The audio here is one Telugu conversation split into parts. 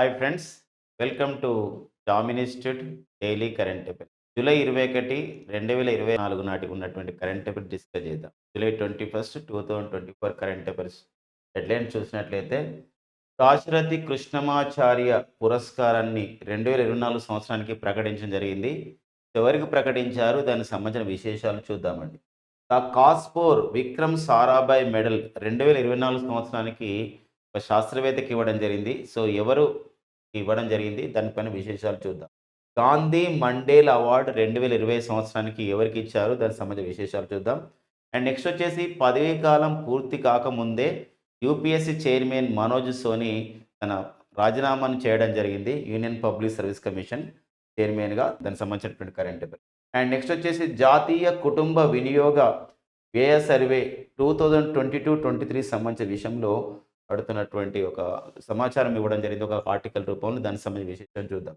హాయ్ ఫ్రెండ్స్ వెల్కమ్ టు డామినిస్టెడ్ డైలీ కరెంట్ అఫైర్ జూలై ఇరవై ఒకటి రెండు వేల ఇరవై నాలుగు నాటికి ఉన్నటువంటి కరెంట్ అఫైర్ డిస్కస్ చేద్దాం. July twenty first two thousand twenty four current affairs headline చూసినట్లయితే దాశరథి కృష్ణమాచార్య పురస్కారాన్ని రెండు వేల ఇరవై నాలుగు సంవత్సరానికి ప్రకటించడం జరిగింది. ఎవరికి ప్రకటించారు? దానికి సంబంధించిన విశేషాలు చూద్దామండి. The COSPAR Vikram Sarabhai medal రెండు వేల ఇరవై నాలుగు సంవత్సరానికి ఒక శాస్త్రవేత్తకి ఇవ్వడం జరిగింది. సో ఎవరు ఇవ్వడం జరిగింది. దానిపైన విశేషాలు చూద్దాం. గాంధీ మండేల్ అవార్డు రెండు వేల ఇరవై సంవత్సరానికి ఎవరికి ఇచ్చారు? దానికి సంబంధించిన విశేషాలు చూద్దాం. అండ్ నెక్స్ట్ వచ్చేసి పదవీ కాలం పూర్తి కాకముందే యూపీఎస్సీ చైర్మన్ మనోజ్ సోని తన రాజీనామాను చేయడం జరిగింది. యూనియన్ పబ్లిక్ సర్వీస్ కమిషన్ చైర్మన్గా దానికి సంబంధించినటువంటి కరెంట్ అఫైర్ అండ్ నెక్స్ట్ వచ్చేసి జాతీయ కుటుంబ వినియోగ వ్యయ survey two thousand twenty two twenty three సంబంధించిన విషయంలో పడుతున్నటువంటి ఒక సమాచారం ఇవ్వడం జరిగింది. ఒక ఆర్టికల్ రూపంలో దానికి సంబంధించిన విశేషం చూద్దాం.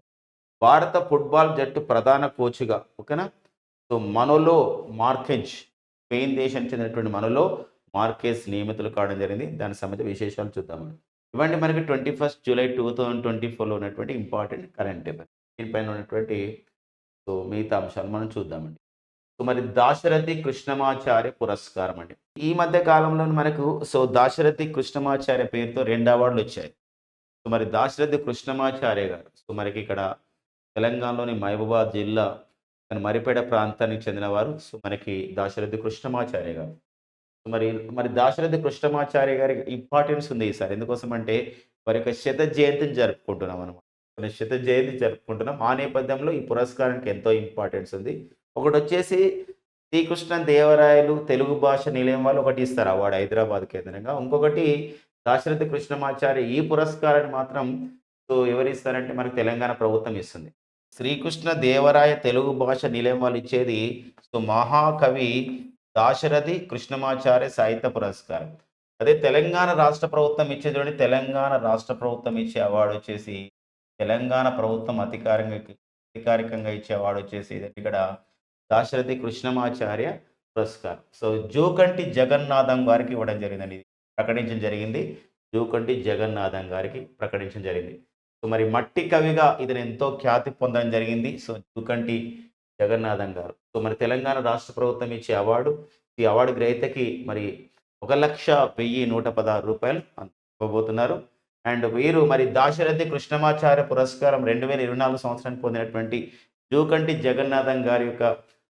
భారత ఫుట్బాల్ జట్టు ప్రధాన కోచ్గా ఓకేనా? సో మనోలో మార్కెంజ్ స్పెయిన్ దేశానికి చెందినటువంటి మనలో మార్కేజ్ నియమితులు కావడం జరిగింది. దానికి సంబంధించిన విశేషాలు చూద్దామండి ఇవన్నీ మనకి twenty first July two thousand twenty ఫోర్లో ఉన్నటువంటి ఇంపార్టెంట్ కరెంట్ అఫైర్ దీనిపైన ఉన్నటువంటి సో మిగతా అంశాలు మనం చూద్దామండి. మరి దాశరథి కృష్ణమాచార్య పురస్కారం అండి. ఈ మధ్య కాలంలో మనకు సో దాశరథి కృష్ణమాచార్య పేరుతో రెండు అవార్డులు వచ్చాయి. సో మరి దాశరథి కృష్ణమాచార్య గారు సో మనకి ఇక్కడ తెలంగాణలోని మహబూబాద్ జిల్లా కానీ మరిపేడ ప్రాంతానికి చెందినవారు సో మనకి దాశరథి కృష్ణమాచార్య గారు. సో మరి మరి దాశరథి కృష్ణమాచార్య గారి ఇంపార్టెన్స్ ఉంది ఈసారి ఎందుకోసం అంటే వారి యొక్క శత జయంతిని జరుపుకుంటున్నాం అనమాట శత జయంతి జరుపుకుంటున్నాం. ఆ నేపథ్యంలో ఈ పురస్కారానికి ఎంతో ఇంపార్టెన్స్ ఉంది. ఒకటి వచ్చేసి శ్రీకృష్ణ దేవరాయలు తెలుగు భాష నిలయం వాళ్ళు ఒకటి ఇస్తారు అవార్డు హైదరాబాద్ కేంద్రంగా. ఇంకొకటి దాశరథి కృష్ణమాచార్య ఈ పురస్కారాన్ని మాత్రం సో ఎవరు ఇస్తారంటే తెలంగాణ ప్రభుత్వం ఇస్తుంది. శ్రీకృష్ణ దేవరాయ తెలుగు భాష నిలయం వాళ్ళు ఇచ్చేది సో మహాకవి దాశరథి కృష్ణమాచార్య సాహిత్య పురస్కారం. అదే తెలంగాణ రాష్ట్ర ప్రభుత్వం ఇచ్చేది తెలంగాణ రాష్ట్ర ప్రభుత్వం ఇచ్చే అవార్డు వచ్చేసి తెలంగాణ ప్రభుత్వం అధికారికంగా అధికారికంగా ఇచ్చే అవార్డు వచ్చేసి ఇక్కడ దాశరథి కృష్ణమాచార్య పురస్కారం. సో జూకంటి జగన్నాథం గారికి ఇవ్వడం జరిగిందండి. ప్రకటించడం జరిగింది. జూకంటి జగన్నాథం గారికి ప్రకటించడం జరిగింది. సో మరి మట్టి కవిగా ఇతను ఎంతో ఖ్యాతి పొందడం జరిగింది. సో జూకంటి జగన్నాథం గారు. సో మరి తెలంగాణ రాష్ట్ర ప్రభుత్వం ఇచ్చే అవార్డు ఈ అవార్డు గ్రహీతకి మరి ఒక లక్ష వెయ్యి నూట పదహారు రూపాయలు ఇవ్వబోతున్నారు. అండ్ వీరు మరి దాశరథి కృష్ణమాచార్య పురస్కారం రెండు వేల ఇరవై నాలుగు సంవత్సరానికి పొందినటువంటి జూకంటి జగన్నాథం గారి యొక్క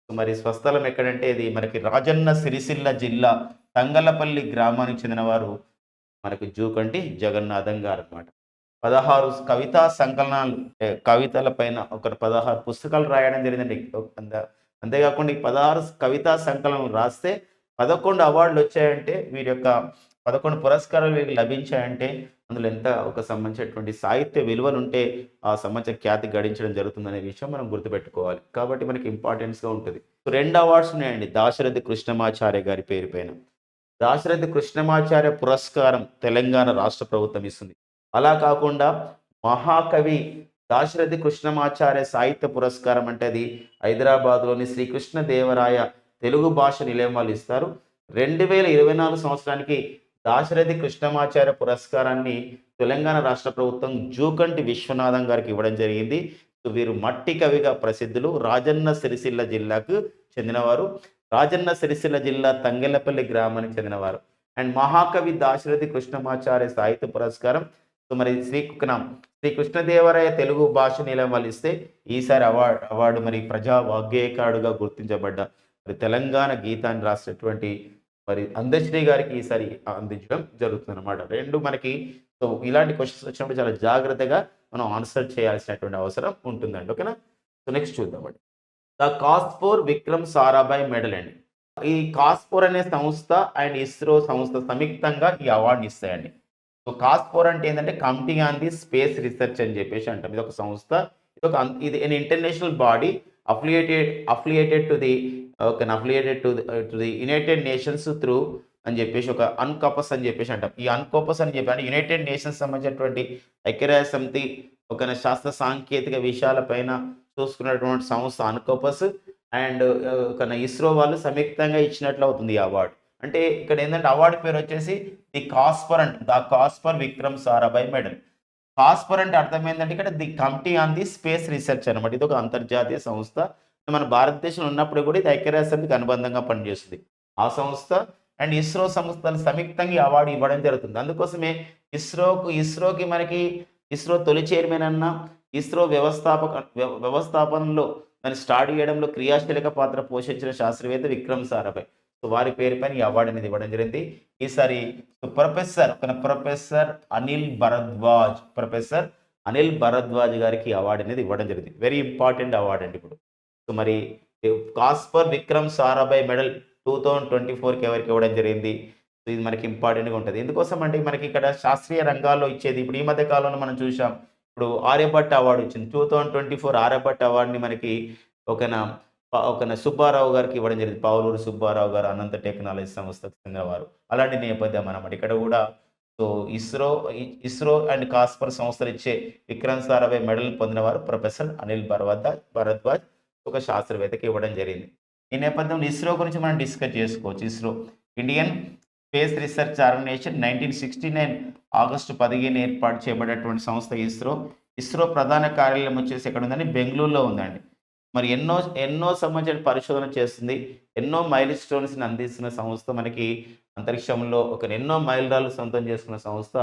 మరి స్వస్థలం ఎక్కడంటే ఇది మనకి రాజన్న సిరిసిల్ల జిల్లా తంగలపల్లి గ్రామానికి చెందినవారు మనకు జూకంటి జగన్నాథం గారు అనమాట పదహారు కవితా సంకలనాలు కవితల పైన ఒక పదహారు పుస్తకాలు రాయడం జరిగిందండి. అంతేకాకుండా ఈ పదహారు కవితా సంకలనం రాస్తే పదకొండు అవార్డులు వచ్చాయంటే వీరి యొక్క పదకొండు పురస్కారాలు వీరికి లభించాయంటే అందులో ఎంత ఒక సంబంధించినటువంటి సాహిత్య విలువలు ఉంటే ఆ సంబంధించిన ఖ్యాతి గడించడం జరుగుతుందనే విషయం మనం గుర్తుపెట్టుకోవాలి. కాబట్టి మనకి ఇంపార్టెన్స్గా ఉంటుంది. రెండు అవార్డ్స్ ఉన్నాయండి. దాశరథి కృష్ణమాచార్య గారి పేరు పైన. దాశరథి కృష్ణమాచార్య పురస్కారం తెలంగాణ రాష్ట్ర ప్రభుత్వం ఇస్తుంది. అలా కాకుండా మహాకవి దాశరథి కృష్ణమాచార్య సాహిత్య పురస్కారం అంటే అది హైదరాబాద్లోని శ్రీకృష్ణ దేవరాయ తెలుగు భాష నిలయం వాళ్ళు ఇస్తారు. రెండు వేల ఇరవై నాలుగు సంవత్సరానికి దాశరథి కృష్ణమాచార్య పురస్కారాన్ని తెలంగాణ రాష్ట్ర ప్రభుత్వం జూకంటి విశ్వనాథం గారికి ఇవ్వడం జరిగింది. వీరు మట్టి కవిగా ప్రసిద్ధులు. రాజన్న సిరిసిల్ల జిల్లాకు చెందినవారు. రాజన్న సిరిసిల్ల జిల్లా తంగెలపల్లి గ్రామానికి చెందినవారు. అండ్ మహాకవి దాశరథి కృష్ణమాచార్య సాహిత్య పురస్కారం. సో మరి శ్రీ శ్రీ కృష్ణదేవరాయ తెలుగు భాష నిలయం వాళ్ళు ఈసారి అవార్డు అవార్డు మరి ప్రజా వాగ్గేయకాడుగా గుర్తించబడ్డ మరి తెలంగాణ గీతాన్ని రాసినటువంటి మరి అందశ్రీ గారికి ఈసారి అందించడం జరుగుతుంది అనమాట రెండు మనకి సో ఇలాంటి క్వశ్చన్స్ వచ్చినప్పుడు చాలా జాగ్రత్తగా మనం ఆన్సర్ చేయాల్సినటువంటి అవసరం ఉంటుందండి. ఓకేనా? సో నెక్స్ట్ చూద్దామండి the COSPAR Vikram Sarabhai medal అండి. ఈ కాస్ఫోర్ అనే సంస్థ అండ్ ఇస్రో సంస్థ సంయుక్తంగా ఈ అవార్డుని ఇస్తాయండి. సో కాస్ఫోర్ అంటే ఏంటంటే committee on the space research అని చెప్పేసి అంటాం. ఇది ఒక సంస్థ ఇది ఒక ఇది international body affiliated affiliated to the ఒక affiliated to to the United Nations through అని చెప్పేసి ఒక అన్కాపస్ అని చెప్పేసి అంటాం. ఈ అన్కాపస్ అని చెప్పి అంటే యునైటెడ్ నేషన్స్ సంబంధించినటువంటి ఐక్యరాజ్య సమితి ఒక శాస్త్ర సాంకేతిక విషయాలపైన చూసుకున్నటువంటి సంస్థ అన్కోపస్ అండ్ ఒక ఇస్రో వాళ్ళు సంయుక్తంగా ఇచ్చినట్లు అవుతుంది ఈ అవార్డు అంటే ఇక్కడ ఏంటంటే అవార్డు పేరు వచ్చేసి ది కాస్పర్ అంట. The COSPAR Vikram Sarabhai medal COSPAR అంటే అర్థం ఏంటంటే ఇక్కడ the committee on the space research అనమాట ఇది ఒక అంతర్జాతీయ సంస్థ. మన భారతదేశంలో ఉన్నప్పుడు కూడా ఇది ఐక్యరాజ్య అనుబంధంగా పనిచేస్తుంది ఆ సంస్థ అండ్ ఇస్రో సంస్థలు సంయుక్తంగా ఈ అవార్డు ఇవ్వడం జరుగుతుంది. అందుకోసమే ఇస్రోకు ఇస్రోకి మనకి ఇస్రో తొలి చైర్మన్ అన్న ఇస్రో వ్యవస్థాపక వ్యవ- వ్యవస్థాపనలో దాన్ని స్టార్ట్ చేయడంలో క్రియాశీలక పాత్ర పోషించిన శాస్త్రవేత్త విక్రమ్ సారాభాయ్ సో వారి పేరు పైన ఈ అవార్డు అనేది ఇవ్వడం జరిగింది. ఈసారి ప్రొఫెసర్ ఒక ప్రొఫెసర్ అనిల్ భరద్వాజ్ ప్రొఫెసర్ అనిల్ భరద్వాజ్ గారికి అవార్డు అనేది ఇవ్వడం జరిగింది. వెరీ ఇంపార్టెంట్ అవార్డు అండి ఇప్పుడు. సో మరి COSPAR Vikram Sarabhai medal two thousand twenty ఫోర్కి ఎవరికి ఇవ్వడం జరిగింది? సో ఇది మనకి ఇంపార్టెంట్గా ఉంటుంది. ఎందుకోసం అంటే మనకి ఇక్కడ శాస్త్రీయ రంగాల్లో ఇచ్చేది ఇప్పుడు ఈ మధ్య కాలంలో మనం చూసాం ఇప్పుడు ఆర్యభట్ అవార్డు వచ్చింది. Two thousand twenty four Aryabhata అవార్డుని మనకి ఒకన ఒక సుబ్బారావు గారికి ఇవ్వడం జరిగింది. పావులూరు సుబ్బారావు గారు అనంత టెక్నాలజీ సంస్థకు చెందినవారు అలాంటి నేపథ్యం అన్నమాట. ఇక్కడ కూడా so ISRO ISRO and COSPAR సంస్థలు ఇచ్చే విక్రమ్ సారాభాయ్ మెడల్ పొందినవారు ప్రొఫెసర్ అనిల్ భరద్వాజ్ భరద్వాజ్ ఒక శాస్త్రవేత్తకి ఇవ్వడం జరిగింది. ఈ నేపథ్యంలో ఇస్రో గురించి మనం డిస్కస్ చేసుకోవచ్చు. ISRO Indian space research organisation nineteen sixty nine August పదిహేను ఏర్పాటు చేయబడినటువంటి సంస్థ ఇస్రో. ఇస్రో ప్రధాన కార్యాలయం వచ్చేసి ఎక్కడ ఉందండి? బెంగళూరులో ఉందండి. మరి ఎన్నో ఎన్నో సంబంధించిన పరిశోధన చేస్తుంది ఎన్నో మైల్ స్టోన్స్ని అందిస్తున్న సంస్థ మనకి అంతరిక్షంలో ఒక ఎన్నో మైలురాళ్ళు సొంతం చేసుకున్న సంస్థ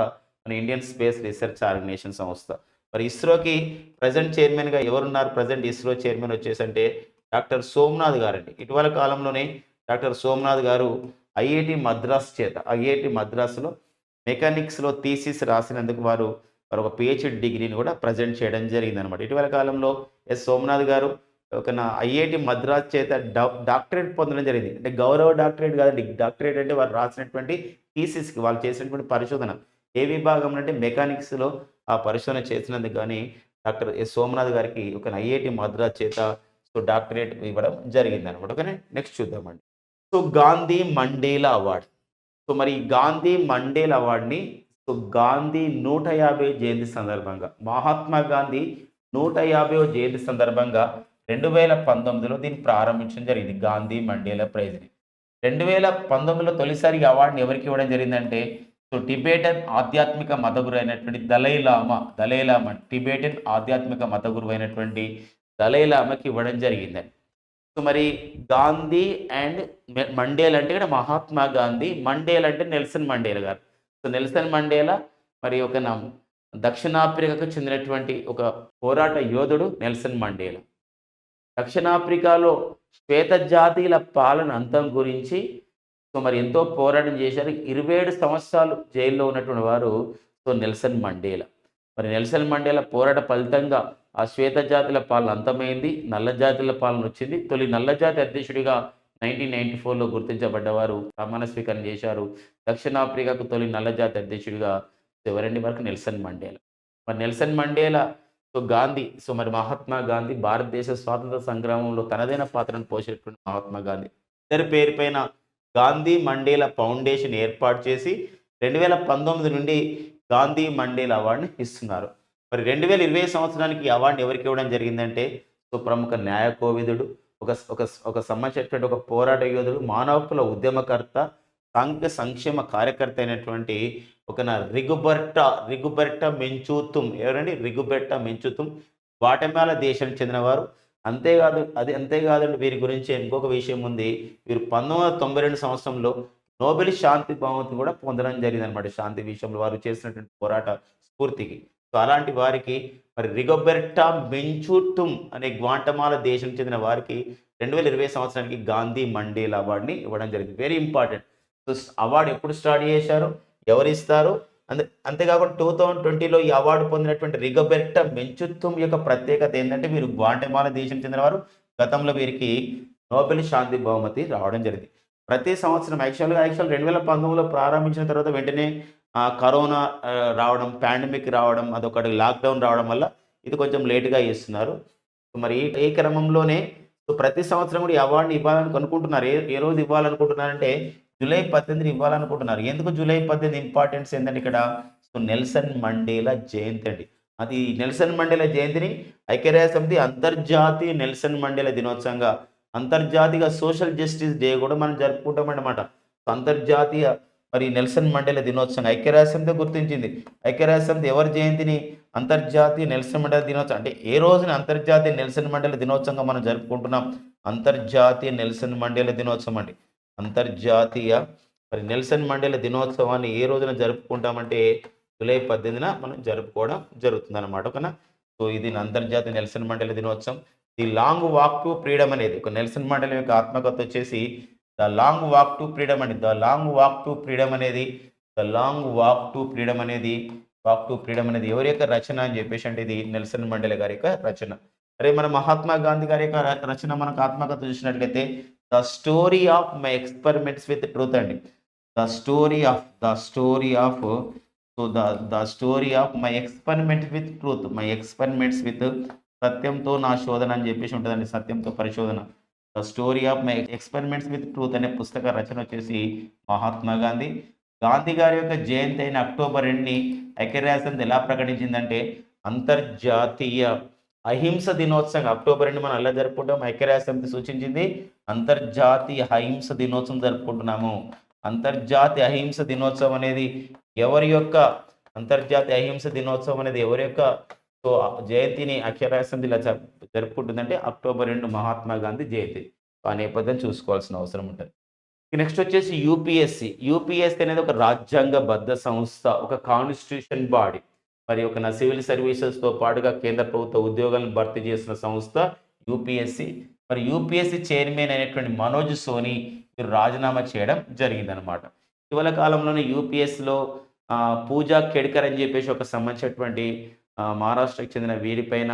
మన ఇండియన్ స్పేస్ రీసెర్చ్ ఆర్గనైజేషన్ సంస్థ. మరి ఇస్రోకి ప్రజెంట్ చైర్మన్గా ఎవరున్నారు? ప్రజెంట్ ఇస్రో చైర్మన్ వచ్చేసంటే డాక్టర్ సోమనాథ్ గారండి. ఇటీవల కాలంలోనే డాక్టర్ సోమనాథ్ గారు ఐఐటి మద్రాస్ చేత ఐఐటి మద్రాసులో మెకానిక్స్లో థీసిస్ రాసినందుకు వారు వారు ఒక పిహెచ్డి డిగ్రీని కూడా ప్రజెంట్ చేయడం జరిగిందనమాట ఇటీవల కాలంలో ఎస్ సోమనాథ్ గారు ఒక నా ఐఐటి మద్రాస్ చేత డాక్టరేట్ పొందడం జరిగింది. అంటే గౌరవ డాక్టరేట్ కాదండి. డాక్టరేట్ అంటే వారు రాసినటువంటి థీసిస్కి వాళ్ళు చేసినటువంటి పరిశోధన. ఏ విభాగం అంటే మెకానిక్స్లో ఆ పరిశోధన చేసినందుకు కానీ డాక్టర్ ఎస్ సోమనాథ్ గారికి ఒక ఐఐటి మద్రాస్ చేత సో డాక్టరేట్ ఇవ్వడం జరిగింది అనమాట ఓకే నెక్స్ట్ చూద్దామండి. So Gandhi Mandela award. So మరి గాంధీ మండేల్ అవార్డుని సో గాంధీ నూట యాభై జయంతి సందర్భంగా మహాత్మా గాంధీ నూట యాభై జయంతి సందర్భంగా రెండు వేల పంతొమ్మిదిలో దీన్ని ప్రారంభించడం జరిగింది. గాంధీ మండేలా ప్రైజ్ని రెండు వేల పంతొమ్మిదిలో తొలిసారి అవార్డుని ఎవరికి ఇవ్వడం జరిగిందంటే సో టిబేటన్ ఆధ్యాత్మిక మత గురు అయినటువంటి దలైలామా దలైలామా టిబేటన్ ఆధ్యాత్మిక మత గురువు అయినటువంటి దలైలామాకి ఇవ్వడం జరిగిందండి సో మరి గాంధీ అండ్ మండేల్ అంటే ఇక్కడ మహాత్మా గాంధీ మండేల్ అంటే నెల్సన్ మండేల్ గారు. సో నెల్సన్ మండేలా మరి ఒక దక్షిణాఫ్రికాకు చెందినటువంటి ఒక పోరాట యోధుడు నెల్సన్ మండేలా. దక్షిణాఫ్రికాలో శ్వేత జాతీయుల పాలన అంతం గురించి సో మరి ఎంతో పోరాటం చేశారు. ఇరవై ఏడు సంవత్సరాలు జైల్లో ఉన్నటువంటి వారు సో నెల్సన్ మండేలా. మరి నెల్సన్ మండేలా పోరాట ఫలితంగా ఆ శ్వేత జాతుల పాలన అంతమైంది నల్ల జాతుల పాలన వచ్చింది. తొలి నల్ల జాతి అధ్యక్షుడిగా నైన్టీన్ నైన్టీ ఫోర్లో గుర్తించబడ్డవారు ప్రమాణ స్వీకారం చేశారు. దక్షిణాఫ్రికాకు తొలి నల్లజాతి అధ్యక్షుడిగా ఎవరండి? వరకు నెల్సన్ మండేలా. మరి Nelson Mandela so Gandhi so మరి మహాత్మా గాంధీ భారతదేశ స్వాతంత్ర సంగ్రామంలో తనదైన పాత్రను పోషేటువంటి మహాత్మా గాంధీ. ఇద్దరి పేరు పైన గాంధీ మండేల ఫౌండేషన్ ఏర్పాటు చేసి రెండు వేల పంతొమ్మిది నుండి గాంధీ మండేల అవార్డుని ఇస్తున్నారు. మరి రెండు వేల ఇరవై సంవత్సరానికి అవార్డుని అవార్డు ఎవరికి ఇవ్వడం జరిగిందంటే సో ప్రముఖ న్యాయ కోవిదుడు ఒక ఒక ఒక సంబంధించినటువంటి ఒక పోరాట యోధుడు మానవ హక్కుల ఉద్యమకర్త సాంఘిక సంక్షేమ కార్యకర్త అయినటువంటి ఒక నా రిగుబర్ట రిగుబెర్ట మెంచూతుం ఎవరండి? రిగుబెర్ట మెంచుతుం వాటమాల దేశానికి చెందినవారు. అంతేకాదు అది అంతేకాదండి వీరి గురించి ఇంకొక విషయం ఉంది. వీరు పంతొమ్మిది వందల తొంభై రెండు సంవత్సరంలో నోబెల్ శాంతి బహుమతిని కూడా పొందడం జరిగింది అనమాట శాంతి విషయంలో వారు చేసినటువంటి పోరాట స్ఫూర్తికి. సో అలాంటి వారికి మరి రిగోబెర్టా మెంచుటుం అనే గ్వాంటమాల దేశం చెందిన వారికి రెండు వేల ఇరవై సంవత్సరానికి గాంధీ మండేల్ అవార్డుని ఇవ్వడం జరిగింది. వెరీ ఇంపార్టెంట్ అవార్డు ఎప్పుడు స్టార్ట్ చేశారు? ఎవరు ఇస్తారు? అంతే అంతేకాకుండా టూ థౌజండ్ ట్వంటీలో ఈ అవార్డు పొందినటువంటి రిగబెట్ట మెంచుత్వం యొక్క ప్రత్యేకత ఏంటంటే వీరు గ్వాంటమాల దేశం చెందినవారు. గతంలో వీరికి నోబెల్ శాంతి బహుమతి రావడం జరిగింది. ప్రతి సంవత్సరం యాక్చువల్గా యాక్చువల్ రెండు వేల పంతొమ్మిదిలో ప్రారంభించిన తర్వాత వెంటనే కరోనా రావడం పాండమిక్ రావడం అదొకటి లాక్డౌన్ రావడం వల్ల ఇది కొంచెం లేటుగా ఇస్తున్నారు మరి ఈ- క్రమంలోనే ప్రతి సంవత్సరం కూడా ఈ అవార్డుని ఇవ్వాలని అనుకుంటున్నారు ఏ ఏ రోజు ఇవ్వాలనుకుంటున్నారంటే జూలై పద్దెనిమిది ఇవ్వాలనుకుంటున్నారు. ఎందుకు జూలై పద్దెనిమిది ఇంపార్టెన్స్ ఏంటంటే ఇక్కడ? సో నెల్సన్ మండేలా జయంతి అండి. అది నెల్సన్ మండేలా జయంతిని ఐక్యరాజ్య సమితి అంతర్జాతీయ నెల్సన్ మండేలా దినోత్సవంగా అంతర్జాతీయ సోషల్ జస్టిస్ డే కూడా మనం జరుపుకుంటాం అనమాట అంతర్జాతీయ మరి నెల్సన్ మండేల దినోత్సవం ఐక్యరాజ్యసమితి గుర్తించింది. ఐక్యరాజ్యసమితి ఎవరి జయంతిని? అంతర్జాతీయ నెల్సన్ మండల దినోత్సవం. అంటే ఏ రోజున అంతర్జాతీయ నెల్సన్ మండల దినోత్సవంగా మనం జరుపుకుంటున్నాం? అంతర్జాతీయ నెల్సన్ మండేల దినోత్సవం అండి. అంతర్జాతీయ. మరి నెల్సన్ మండేల దినోత్సవాన్ని ఏ రోజున జరుపుకుంటామంటే జూలై పద్దెనిమిదిన మనం జరుపుకోవడం జరుగుతుంది అనమాట ఓకేనా? సో ఇది అంతర్జాతీయ నెల్సన్ మండేల దినోత్సవం. The long walk to freedom అనేది ఒక నెల్సన్ మండలం యొక్క ఆత్మకథ వచ్చేసి the long walk to freedom అనేది the long walk to freedom అనేది the long walk to freedom అనేది వాక్ టు ఫ్రీడమ్ అనేది ఎవరి యొక్క రచన అని చెప్పేసి అంటే ఇది నెల్సన్ మండేల గారి యొక్క రచన. అరే మన మహాత్మా గాంధీ గారి యొక్క రచన మనకు ఆత్మకథ చూసినట్లయితే the story of my experiments with truth అండి. The story of the story of so the the story of my experiment with truth my experiments with సత్యంతో నా శోధన అని చెప్పేసి ఉంటుందండి సత్యంతో పరిశోధన. The story of my experiments with truth అనే పుస్తక రచన వచ్చేసి మహాత్మా గాంధీ. గాంధీ గారి యొక్క జయంతి అయిన అక్టోబర్ రెండుని ఐక్యరాజ్యం ఎలా ప్రకటించిందంటే అంతర్జాతీయ అహింస దినోత్సవం అక్టోబర్ రెండు మనం ఎలా జరుపుకుంటాం? ఐక్యరాజ్య సమితి సూచించింది అంతర్జాతీయ అహింస దినోత్సవం జరుపుకుంటున్నాము. అంతర్జాతీయ అహింస దినోత్సవం అనేది ఎవరి యొక్క అంతర్జాతీయ అహింస దినోత్సవం అనేది ఎవరి యొక్క? సో జయంతిని ఐక్యరాజ్య సమితి ఇలా జరుపు- జరుపుకుంటుందంటే అక్టోబర్ రెండు మహాత్మా గాంధీ జయంతి. ఆ నేపథ్యం చూసుకోవాల్సిన అవసరం ఉంటుంది. నెక్స్ట్ వచ్చేసి యూపీఎస్సి. యూపీఎస్సి అనేది ఒక రాజ్యాంగబద్ధ సంస్థ ఒక కాన్స్టిట్యూషన్ బాడీ మరి ఒక నా సివిల్ సర్వీసెస్తో పాటుగా కేంద్ర ప్రభుత్వ ఉద్యోగాలను భర్తీ చేసిన సంస్థ యూపీఎస్సి. మరి యూపీఎస్సి చైర్మన్ అయినటువంటి మనోజ్ సోని వీరు రాజీనామా చేయడం జరిగిందనమాట ఇటీవల కాలంలోనే యూపీఎస్లో పూజా కెడ్కర్ అని చెప్పేసి ఒక సంబంధించినటువంటి మహారాష్ట్రకు చెందిన వీరిపైన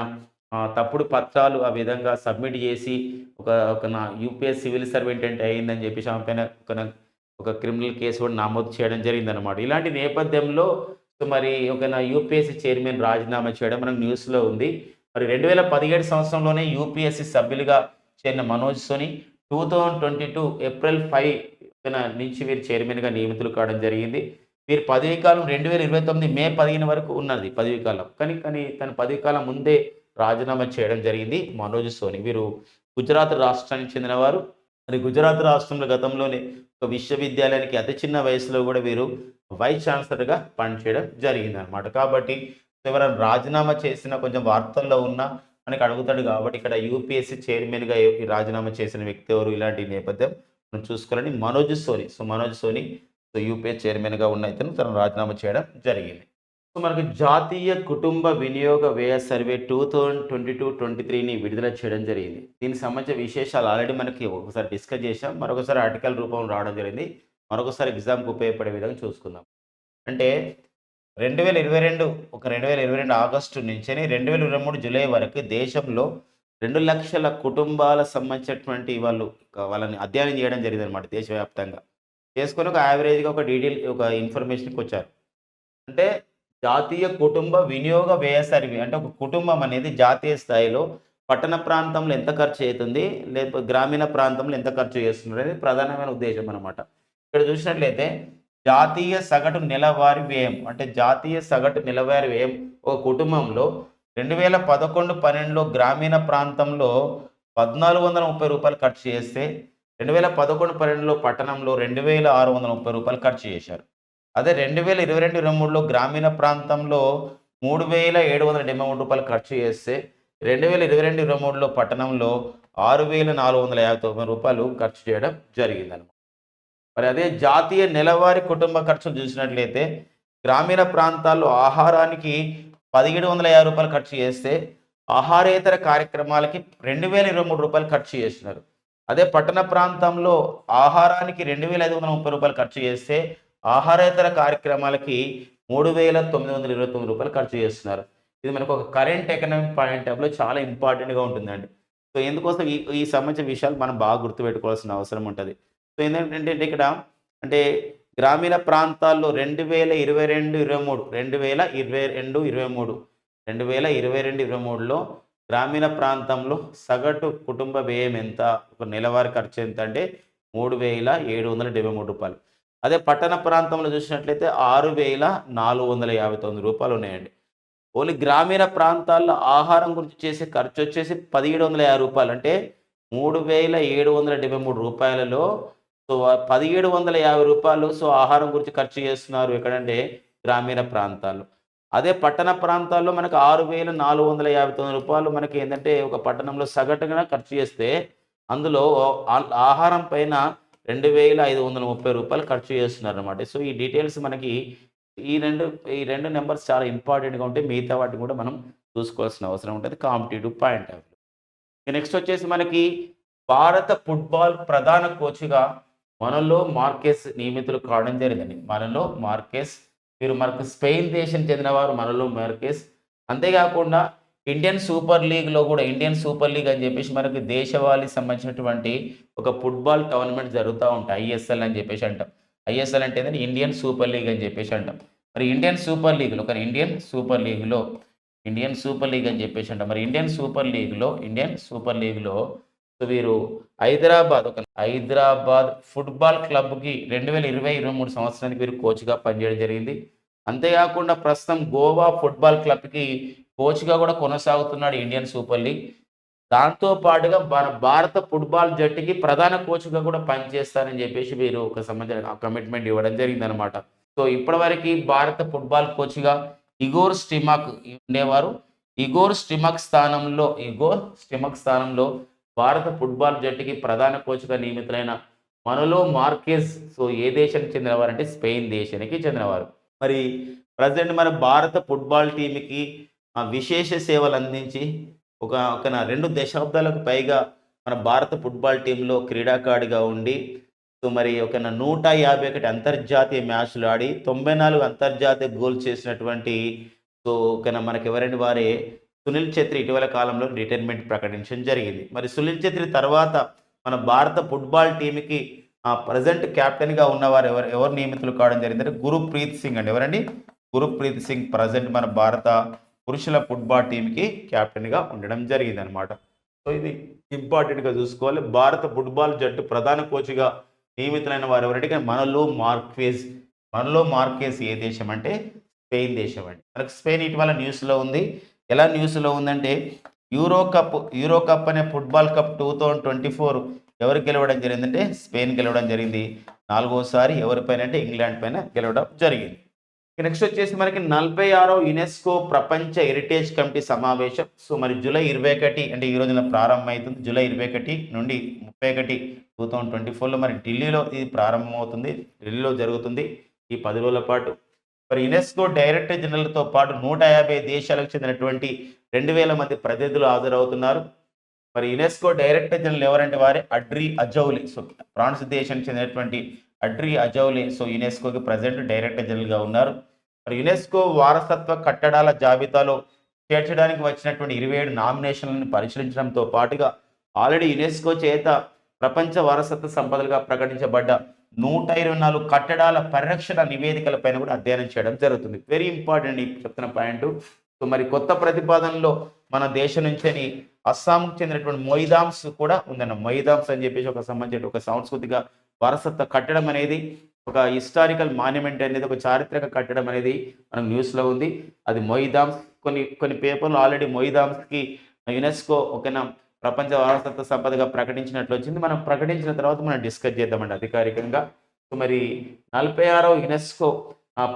తప్పుడు పత్రాలు ఆ విధంగా సబ్మిట్ చేసి ఒక ఒక నా యూపీఎస్ సివిల్ సర్వెంటెంట్ అంటే అయిందని చెప్పేసి ఆమె పైన ఒక ఒక క్రిమినల్ కేసు కూడా నమోదు చేయడం జరిగిందనమాట ఇలాంటి నేపథ్యంలో సో మరి ఒక యూపీఎస్సీ చైర్మన్ రాజీనామా చేయడం మనకు న్యూస్లో ఉంది. మరి రెండు వేల పదిహేడు సంవత్సరంలోనే యూపీఎస్సీ సభ్యులుగా చేరిన Manoj Soni two thousand twenty two April five నుంచి వీరు చైర్మన్గా నియమితులు కావడం జరిగింది. వీరు పదవీ కాలం రెండు వేల ఇరవై తొమ్మిది మే పదిహేను వరకు ఉన్నది పదవీ కాలం కానీ కానీ తన పదవీ కాలం ముందే రాజీనామా చేయడం జరిగింది మనోజ్ సోని. వీరు గుజరాత్ రాష్ట్రానికి చెందినవారు. మరి గుజరాత్ రాష్ట్రంలో గతంలోనే ఒక విశ్వవిద్యాలయానికి అతి చిన్న వయసులో కూడా వీరు వైస్ ఛాన్సలర్గా పనిచేయడం జరిగింది అనమాట కాబట్టి ఎవరైనా రాజీనామా చేసిన కొంచెం వార్తల్లో ఉన్న మనకి అడుగుతాడు కాబట్టి ఇక్కడ యూపీఎస్సీ చైర్మన్గా రాజీనామా చేసిన వ్యక్తి ఎవరు? ఇలాంటి నేపథ్యం మనం చూసుకోవాలని Manoj Soni. So Manoj Soni so UPSC చైర్మన్గా ఉన్న ఇతను తను రాజీనామా చేయడం జరిగింది. సో మనకు జాతీయ కుటుంబ వినియోగ వ్యయ survey two thousand twenty two twenty త్రీని విడుదల చేయడం జరిగింది. దీనికి సంబంధించిన విశేషాలు ఆల్రెడీ మనకి ఒకసారి డిస్కస్ చేసాం మరొకసారి ఆర్టికల్ రూపంలో రావడం జరిగింది. మరొకసారి ఎగ్జామ్కి ఉపయోగపడే విధంగా చూసుకుందాం. అంటే రెండు వేల ఇరవై రెండు ఒక రెండు వేల ఇరవై రెండు ఆగస్టు నుంచి రెండు వేల ఇరవై మూడు జూలై వరకు దేశంలో రెండు లక్షల కుటుంబాల సంబంధించినటువంటి వాళ్ళు వాళ్ళని అధ్యయనం చేయడం జరిగింది అనమాట దేశవ్యాప్తంగా. చేసుకొని ఒక యావరేజ్గా ఒక డీటెయిల్ ఒక ఇన్ఫర్మేషన్కి వచ్చారు. అంటే జాతీయ కుటుంబ వినియోగ వ్యయ సర్వే అంటే ఒక కుటుంబం అనేది జాతీయ స్థాయిలో పట్టణ ప్రాంతంలో ఎంత ఖర్చు అవుతుంది లేకపోతే గ్రామీణ ప్రాంతంలో ఎంత ఖర్చు చేస్తున్నారు అనేది ప్రధానమైన ఉద్దేశం అనమాట ఇక్కడ చూసినట్లయితే జాతీయ సగటు నెలవారీ వ్యయం అంటే జాతీయ సగటు నెలవారీ వ్యయం ఒక కుటుంబంలో రెండు వేల పదకొండు పన్నెండులో గ్రామీణ ప్రాంతంలో పద్నాలుగు వందల ముప్పై రూపాయలు ఖర్చు చేస్తే రెండు వేల పదకొండు పన్నెండులో పట్టణంలో రెండు వేల ఆరు వందల ముప్పై రూపాయలు ఖర్చు చేశారు. అదే రెండు వేల ఇరవై రెండు ఇరవై మూడులో గ్రామీణ ప్రాంతంలో మూడు వేల ఏడు వందల డెబ్బై మూడు రూపాయలు ఖర్చు చేస్తే రెండు వేల ఇరవై రెండు ఇరవై మూడులో పట్టణంలో ఆరు వేల నాలుగు వందల యాభై తొమ్మిది రూపాయలు ఖర్చు చేయడం జరిగిందనమాట మరి అదే జాతీయ నెలవారీ కుటుంబ ఖర్చులు చూసినట్లయితే గ్రామీణ ప్రాంతాల్లో ఆహారానికి పదిహేడు వందల యాభై రూపాయలు ఖర్చు చేస్తే ఆహారేతర కార్యక్రమాలకి రెండు వేల ఇరవై మూడు రూపాయలు ఖర్చు చేస్తున్నారు. అదే పట్టణ ప్రాంతంలో ఆహారానికి రెండు వేల ఐదు వందల ముప్పై రూపాయలు ఖర్చు చేస్తే ఆహారేతర కార్యక్రమాలకి మూడు వేల తొమ్మిది వందల ఇరవై తొమ్మిది రూపాయలు ఖర్చు చేస్తున్నారు. ఇది మనకు ఒక కరెంట్ ఎకనామిక్ పాయింట్ ఆఫ్లో చాలా ఇంపార్టెంట్గా ఉంటుందండి. సో ఎందుకోసం ఈ ఈ సంబంధించిన విషయాలు మనం బాగా గుర్తుపెట్టుకోవాల్సిన అవసరం ఉంటుంది. సో ఏంటంటే ఇక్కడ అంటే గ్రామీణ ప్రాంతాల్లో రెండు వేల ఇరవై రెండు ఇరవై మూడు రెండు వేల ఇరవై రెండు ఇరవై మూడు రెండు వేల ఇరవై రెండు ఇరవై మూడులో గ్రామీణ ప్రాంతంలో సగటు కుటుంబ వ్యయం ఎంత? ఒక నెలవారీ ఖర్చు ఎంత అంటే మూడు వేల ఏడు వందల డెబ్బై మూడు రూపాయలు. అదే పట్టణ ప్రాంతంలో చూసినట్లయితే ఆరు వేల నాలుగు వందల యాభై తొమ్మిది రూపాయలు ఉన్నాయండి. ఓన్లీ గ్రామీణ ప్రాంతాల్లో ఆహారం గురించి చేసే ఖర్చు వచ్చేసి పదిహేడు వందల యాభై రూపాయలు. అంటే మూడు వేల ఏడు వందల డెబ్బై మూడు రూపాయలలో సో పదిహేడు వందల యాభై రూపాయలు సో ఆహారం గురించి ఖర్చు చేస్తున్నారు ఎక్కడంటే గ్రామీణ ప్రాంతాల్లో అదే పట్టణ ప్రాంతాల్లో మనకు ఆరు వేల నాలుగు వందల యాభై తొమ్మిది రూపాయలు మనకి ఏంటంటే ఒక పట్టణంలో సగటుగా ఖర్చు చేస్తే అందులో ఆహారం పైన రెండు వేల ఐదు వందల ముప్పై రూపాయలు ఖర్చు చేస్తున్నారు అనమాట సో ఈ డీటెయిల్స్ మనకి ఈ రెండు ఈ రెండు నెంబర్స్ చాలా ఇంపార్టెంట్గా ఉంటాయి మిగతా వాటిని కూడా మనం చూసుకోవాల్సిన అవసరం ఉంటుంది. కాంపిటేటివ్ పాయింట్ ఆఫ్ నెక్స్ట్ వచ్చేసి మనకి భారత ఫుట్బాల్ ప్రధాన కోచ్గా మనలో మార్కెస్ నియమితులు కావడం జరిగింది మనలో మార్కెస్ వీరు మనకు స్పెయిన్ దేశం చెందినవారు మనలో మార్కెస్. అంతేకాకుండా ఇండియన్ సూపర్ లీగ్లో కూడా ఇండియన్ సూపర్ లీగ్ అని చెప్పేసి మనకి దేశవాళికి సంబంధించినటువంటి ఒక ఫుట్బాల్ టోర్నమెంట్ జరుగుతూ ఉంటాయి. ఐఎస్ఎల్ అని చెప్పేసి అంటాం. ఐఎస్ఎల్ అంటే ఏంటంటే ఇండియన్ సూపర్ లీగ్ అని చెప్పేసి అంటాం. మరి ఇండియన్ సూపర్ లీగ్లో కానీ ఇండియన్ సూపర్ లీగ్లో ఇండియన్ సూపర్ లీగ్ అని చెప్పేసి అంటాం. మరి ఇండియన్ సూపర్ లీగ్లో ఇండియన్ సూపర్ లీగ్లో వీరు హైదరాబాద్ ఒక హైదరాబాద్ ఫుట్బాల్ క్లబ్కి రెండు వేల ఇరవై ఇరవై మూడు సంవత్సరానికి వీరు కోచ్గా పనిచేయడం జరిగింది. అంతేకాకుండా ప్రస్తుతం గోవా ఫుట్బాల్ క్లబ్కి కోచ్గా కూడా కొనసాగుతున్నాడు ఇండియన్ సూపర్ లీగ్. దాంతో పాటుగా మన భారత ఫుట్బాల్ జట్టుకి ప్రధాన కోచ్గా కూడా పనిచేస్తారని చెప్పేసి వీరు ఒక సంబంధించిన కమిట్మెంట్ ఇవ్వడం జరిగిందనమాట సో ఇప్పటివరకు భారత ఫుట్బాల్ కోచ్గా ఇగోర్ స్టిమాక్ ఉండేవారు. ఇగోర్ స్టిమక్ స్థానంలో ఇగోర్ స్టిమక్ స్థానంలో భారత ఫుట్బాల్ జట్టుకి ప్రధాన కోచ్గా నియమితులైన మనలో మార్కెస్ సో ఏ దేశానికి చెందినవారు అంటే స్పెయిన్ దేశానికి చెందినవారు. మరి ప్రజెంట్ మన భారత ఫుట్బాల్ టీంకి విశేష సేవలు అందించి ఒక ఒక రెండు దశాబ్దాలకు పైగా మన భారత ఫుట్బాల్ టీంలో క్రీడాకారుడిగా ఉండి సో మరి ఒక నూట యాభై ఒకటి అంతర్జాతీయ మ్యాచ్లు ఆడి తొంభై నాలుగు అంతర్జాతీయ గోల్ చేసినటువంటి సో ఒక మనకి ఎవరైనా వారే సునీల్ ఛత్రి ఇటీవల కాలంలో రిటైర్మెంట్ ప్రకటించడం జరిగింది. మరి సునీల్ ఛత్రి తర్వాత మన భారత ఫుట్బాల్ టీంకి ప్రజెంట్ కెప్టెన్గా ఉన్నవారు ఎవరు ఎవరు నియమితులు కావడం జరిగిందంటే గురుప్రీత్ సింగ్ అండి. ఎవరండి? గురుప్రీత్ సింగ్ ప్రజెంట్ మన భారత పురుషుల ఫుట్బాల్ టీంకి కెప్టెన్గా ఉండడం జరిగింది అనమాట సో ఇది ఇంపార్టెంట్గా చూసుకోవాలి. భారత ఫుట్బాల్ జట్టు ప్రధాన కోచ్గా నియమితులైన వారు ఎవరంటే కానీ మనలో మార్క్వేజ్ మనలో మార్క్వేజ్ ఏ దేశం అంటే స్పెయిన్ దేశం అండి. మనకు స్పెయిన్ ఇటీవల న్యూస్లో ఉంది. ఎలా న్యూస్లో ఉందంటే యూరో కప్ యూరో కప్ అనే football cup two thousand twenty four ఎవరు గెలవడం జరిగిందంటే స్పెయిన్ గెలవడం జరిగింది. నాలుగోసారి ఎవరిపైన అంటే ఇంగ్లాండ్ పైన గెలవడం జరిగింది. నెక్స్ట్ వచ్చేసి మనకి నలభై ఆరో యునెస్కో ప్రపంచ హెరిటేజ్ కమిటీ సమావేశం. సో మరి జూలై ఇరవై ఒకటి అంటే ఈ రోజున ప్రారంభమవుతుంది జూలై ఇరవై ఒకటి నుండి ముప్పై ఒకటి టూ థౌజండ్ ట్వంటీ ఫోర్లో మరి ఢిల్లీలో ఇది ప్రారంభమవుతుంది. ఢిల్లీలో జరుగుతుంది. ఈ పది రోజుల పాటు మరి యునెస్కో డైరెక్టర్ జనరల్తో పాటు నూట యాభై దేశాలకు చెందినటువంటి రెండు వేల మంది ప్రతినిధులు హాజరవుతున్నారు. మరి యునెస్కో డైరెక్టర్ జనరల్ ఎవరంటే వారే? అడ్రి అజౌలి. సో ఫ్రాన్స్ దేశానికి చెందినటువంటి అడ్రి అజౌలి. సో యునెస్కోకి ప్రజెంట్ డైరెక్టర్ జనరల్గా ఉన్నారు. మరి యునెస్కో వారసత్వ కట్టడాల జాబితాలో చేర్చడానికి వచ్చినటువంటి ఇరవై ఏడు నామినేషన్లను పరిశీలించడంతో పాటుగా ఆల్రెడీ యునెస్కో చేత ప్రపంచ వారసత్వ సంపదలుగా ప్రకటించబడ్డ నూట ఇరవై నాలుగు కట్టడాల పరిరక్షణ నివేదికలపైన కూడా అధ్యయనం చేయడం జరుగుతుంది. వెరీ ఇంపార్టెంట్ ఈ చెప్తున్న పాయింట్ సో మరి కొత్త ప్రతిపాదనలో మన దేశం నుంచి అస్సాంకు చెందినటువంటి మొయిదామ్స్ కూడా ఉందన్న. మొయిదామ్స్ అని చెప్పేసి ఒక సంబంధించిన ఒక సాంస్కృతిక వారసత్వ కట్టడం అనేది ఒక హిస్టారికల్ మాన్యుమెంట్ అనేది ఒక చారిత్రక కట్టడం అనేది మనం న్యూస్లో ఉంది. అది మొయిదామ్స్ కొన్ని కొన్ని పేపర్లు ఆల్రెడీ మొయిదామ్స్కి యునెస్కో ఒక ప్రపంచ వారసత్వ సంపదగా ప్రకటించినట్లు వచ్చింది. మనం ప్రకటించిన తర్వాత మనం డిస్కస్ చేద్దామండి అధికారికంగా. సో మరి నలభై ఆరో యునెస్కో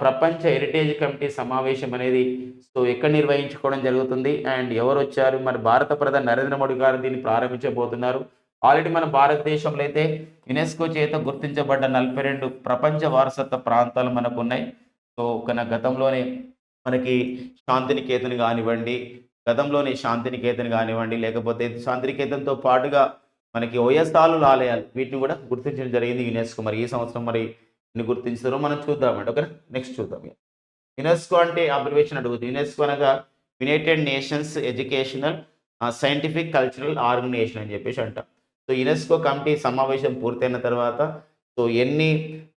ప్రపంచ హెరిటేజ్ కమిటీ సమావేశం అనేది సో ఎక్కడ నిర్వహించుకోవడం జరుగుతుంది? అండ్ ఎవరు వచ్చారు? మరి భారత ప్రధాని నరేంద్ర మోడీ గారు దీన్ని ప్రారంభించబోతున్నారు. ఆల్రెడీ మన భారతదేశంలో అయితే యునెస్కో చేత గుర్తించబడ్డ నలభై రెండు ప్రపంచ వారసత్వ ప్రాంతాలు మనకు ఉన్నాయి. సో గతంలోనే మనకి శాంతినికేతన్ కానివ్వండి గతంలోని శాంతినికేతన్ కానివ్వండి లేకపోతే శాంతినికేతన్తో పాటుగా మనకి ఓఎస్ఆలు ఆలయాలు వీటిని కూడా గుర్తించడం జరిగింది యునెస్కో. మరి ఈ సంవత్సరం మరి ఇన్ని గుర్తించారో మనం చూద్దామండి ఓకే నెక్స్ట్ చూద్దాం యునెస్కో అంటే అబ్రివేషన్ అడుగుతుంది. యునెస్కో అనగా United Nations educational scientific cultural organisation అని చెప్పేసి అంటాం. సో యునెస్కో కమిటీ సమావేశం పూర్తయిన తర్వాత సో ఎన్ని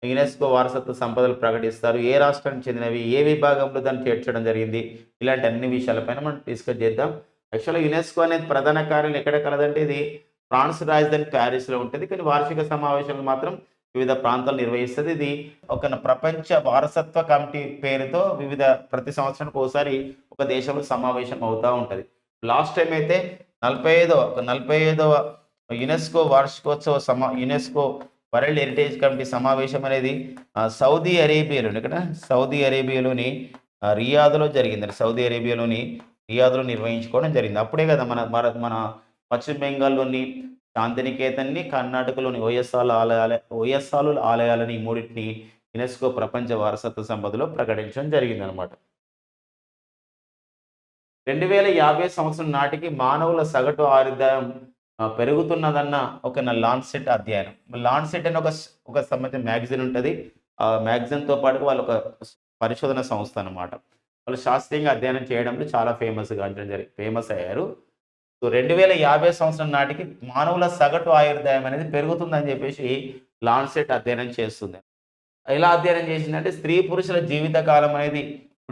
యునెస్కో వారసత్వ సంపదలు ప్రకటిస్తారు ఏ రాష్ట్రానికి చెందినవి ఏ విభాగంలో దాన్ని చేర్చడం జరిగింది ఇలాంటి అన్ని విషయాలపైన మనం డిస్కస్ చేద్దాం. యాక్చువల్గా యునెస్కో అనేది ప్రధాన కార్యాలయం ఎక్కడ కలదంటే ఇది ఫ్రాన్స్ రాజధాని ప్యారిస్లో ఉంటుంది. కానీ వార్షిక సమావేశాలు మాత్రం వివిధ ప్రాంతాలు నిర్వహిస్తుంది. ఇది ఒక ప్రపంచ వారసత్వ కమిటీ పేరుతో వివిధ ప్రతి సంవత్సరానికి ఒకసారి ఒక దేశంలో సమావేశం అవుతూ ఉంటుంది. లాస్ట్ టైం అయితే నలభై ఐదవ ఒక నలభై ఐదవ యునెస్కో వార్షికోత్సవ సమా యునెస్కో వరల్డ్ హెరిటేజ్ కమిటీ సమావేశం అనేది సౌదీ అరేబియాలో ఇక్కడ సౌదీ అరేబియాలోని రియాద్లో జరిగింది సౌదీ అరేబియాలోని రియాద్లో నిర్వహించుకోవడం జరిగింది. అప్పుడే కదా మన మన మన పశ్చిమ బెంగాల్లోని శాంతినికేతన్ని కర్ణాటకలోని ఓఎస్ఆర్ ఆలయాల ఓఎస్ఆర్ ఆలయాలని ఈ మూడింటిని యునెస్కో ప్రపంచ వారసత్వ సంపదలో ప్రకటించడం జరిగిందనమాట. రెండు వేల యాభై సంవత్సరం నాటికి మానవుల సగటు ఆయుర్దాయం పెరుగుతున్నదన్న ఒక నా లాన్సెట్ అధ్యయనం. లాన్సెట్ అని ఒక ఒక సంబంధించిన మ్యాగజైన్ ఉంటుంది. ఆ మ్యాగజైన్తో పాటు వాళ్ళు ఒక పరిశోధన సంస్థ అనమాట వాళ్ళు శాస్త్రీయంగా అధ్యయనం చేయడంలో చాలా ఫేమస్గా జరిగి ఫేమస్ అయ్యారు. సో రెండు వేల యాభై సంవత్సరం నాటికి మానవుల సగటు ఆయుర్దాయం అనేది పెరుగుతుందని చెప్పేసి లాన్సెట్ అధ్యయనం చేస్తుంది. ఎలా అధ్యయనం చేసిందంటే స్త్రీ పురుషుల జీవిత కాలం అనేది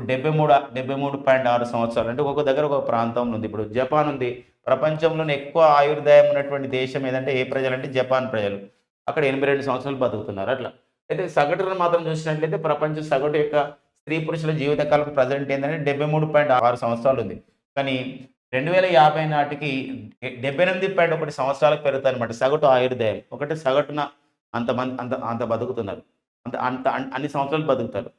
డెబ్బై మూడు డెబ్బై మూడు పాయింట్ ఆరు సంవత్సరాలు. అంటే ఒక దగ్గర ఒక ప్రాంతం ఉంది. ఇప్పుడు జపాన్ ఉంది. ప్రపంచంలోనే ఎక్కువ ఆయుర్దాయం ఉన్నటువంటి దేశం ఏదంటే ఏ ప్రజలు అంటే జపాన్ ప్రజలు. అక్కడ ఎనభై రెండు సంవత్సరాలు బతుకుతున్నారు అట్లా. అయితే సగటును మాత్రం చూసినట్లయితే ప్రపంచ సగటు యొక్క స్త్రీ పురుషుల జీవితకాలం ప్రజెంట్ ఏంటంటే డెబ్బై మూడు పాయింట్ ఆరు సంవత్సరాలు ఉంది కానీ రెండు వేల యాభై నాటికి డెబ్బై ఎనిమిది పాయింట్ ఒకటి సంవత్సరాలకు పెరుగుతాయి అనమాట సగటు ఆయుర్దాయం. ఒకటి సగటున అంత మంది అంత అంత బతుకుతున్నారు. అంత అంత అన్- అన్ని సంవత్సరాలు బతుకుతారు.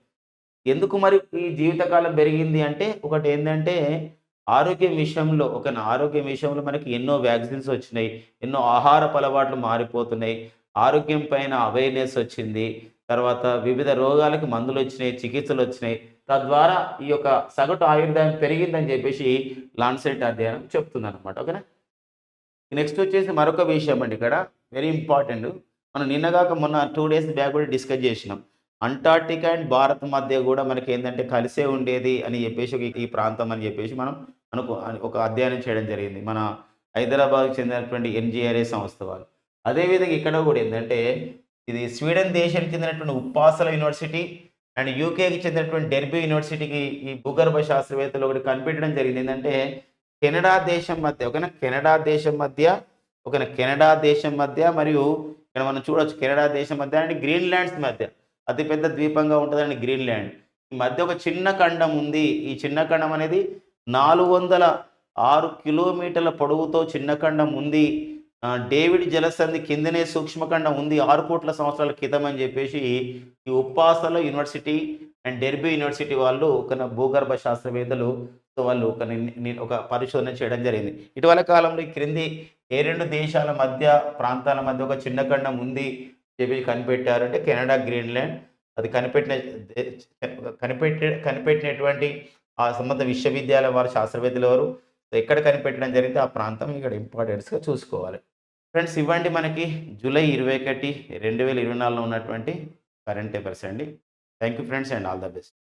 ఎందుకు మరి ఈ జీవితకాలం పెరిగింది అంటే ఒకటి ఏంటంటే ఆరోగ్యం విషయంలో ఒక ఆరోగ్యం విషయంలో మనకి ఎన్నో వ్యాక్సిన్స్ వచ్చినాయి ఎన్నో ఆహారపు అలవాట్లు మారిపోతున్నాయి. ఆరోగ్యం పైన అవేర్నెస్ వచ్చింది. తర్వాత వివిధ రోగాలకు మందులు వచ్చినాయి చికిత్సలు వచ్చినాయి. తద్వారా ఈ యొక్క సగటు ఆయుర్దాయం పెరిగిందని చెప్పేసి లాన్సెట్ అధ్యయనం చెప్తుంది అనమాట ఓకేనా? నెక్స్ట్ వచ్చేసి మరొక విషయం అండి ఇక్కడ. వెరీ ఇంపార్టెంట్ మనం నిన్నగాక మొన్న టూ డేస్ బ్యాక్ కూడా డిస్కస్ చేసినాం. అంటార్టికా అండ్ భారత్ మధ్య కూడా మనకి ఏంటంటే కలిసే ఉండేది అని చెప్పేసి ఒక- ఈ ప్రాంతం అని చెప్పేసి మనం అనుకో ఒక అధ్యయనం చేయడం జరిగింది. మన హైదరాబాద్కి చెందినటువంటి ఎన్జిఆర్ఏ సంస్థ వాళ్ళు. అదేవిధంగా ఇక్కడ కూడా ఏంటంటే ఇది స్వీడన్ దేశానికి చెందినటువంటి ఉప్పాసల యూనివర్సిటీ అండ్ యూకేకి చెందినటువంటి డెర్బీ యూనివర్సిటీకి ఈ భూగర్భ శాస్త్రవేత్తలు ఒకటి కనిపెట్టడం జరిగింది. ఏంటంటే కెనడా దేశం మధ్య ఒకనా కెనడా దేశం మధ్య ఒకన కెనడా దేశం మధ్య మరియు ఇక్కడ మనం చూడవచ్చు కెనడా దేశం మధ్య అండ్ గ్రీన్లాండ్స్ మధ్య. అతిపెద్ద ద్వీపంగా ఉంటుందండి గ్రీన్లాండ్. ఈ మధ్య ఒక చిన్న ఖండం ఉంది. ఈ చిన్న ఖండం అనేది నాలుగు వందల ఆరు కిలోమీటర్ల పొడవుతో చిన్న ఖండం ఉంది. డేవిడ్ జలసంధి కిందనే సూక్ష్మఖండం ఉంది. ఆరు కోట్ల సంవత్సరాల క్రితం అని చెప్పేసి ఈ Uppsala university and Derby university వాళ్ళు ఒక భూగర్భ శాస్త్రవేత్తలు సో వాళ్ళు ఒక ఒక పరిశోధన చేయడం జరిగింది. ఇటీవల కాలంలో ఈ క్రింది ఏ రెండు దేశాల మధ్య ప్రాంతాల మధ్య ఒక చిన్న ఖండం ఉంది. చెప్పి కనిపెట్టారంటే కెనడా గ్రీన్లాండ్ అది కనిపెట్టిన కనిపెట్టి కనిపెట్టే కనిపెట్టినటువంటి ఆ సంబంధ విశ్వవిద్యాలయం వారు శాస్త్రవేత్తలు వారు ఎక్కడ కనిపెట్టడం జరిగితే ఆ ప్రాంతం ఇక్కడ ఇంపార్టెన్స్గా చూసుకోవాలి. ఫ్రెండ్స్ ఇవ్వండి మనకి జూలై ఇరవై ఒకటి రెండు వేల ఇరవై నాలుగులో ఉన్నటువంటి కరెంట్ అఫైర్స్ అండి. Thank you friends and all the best.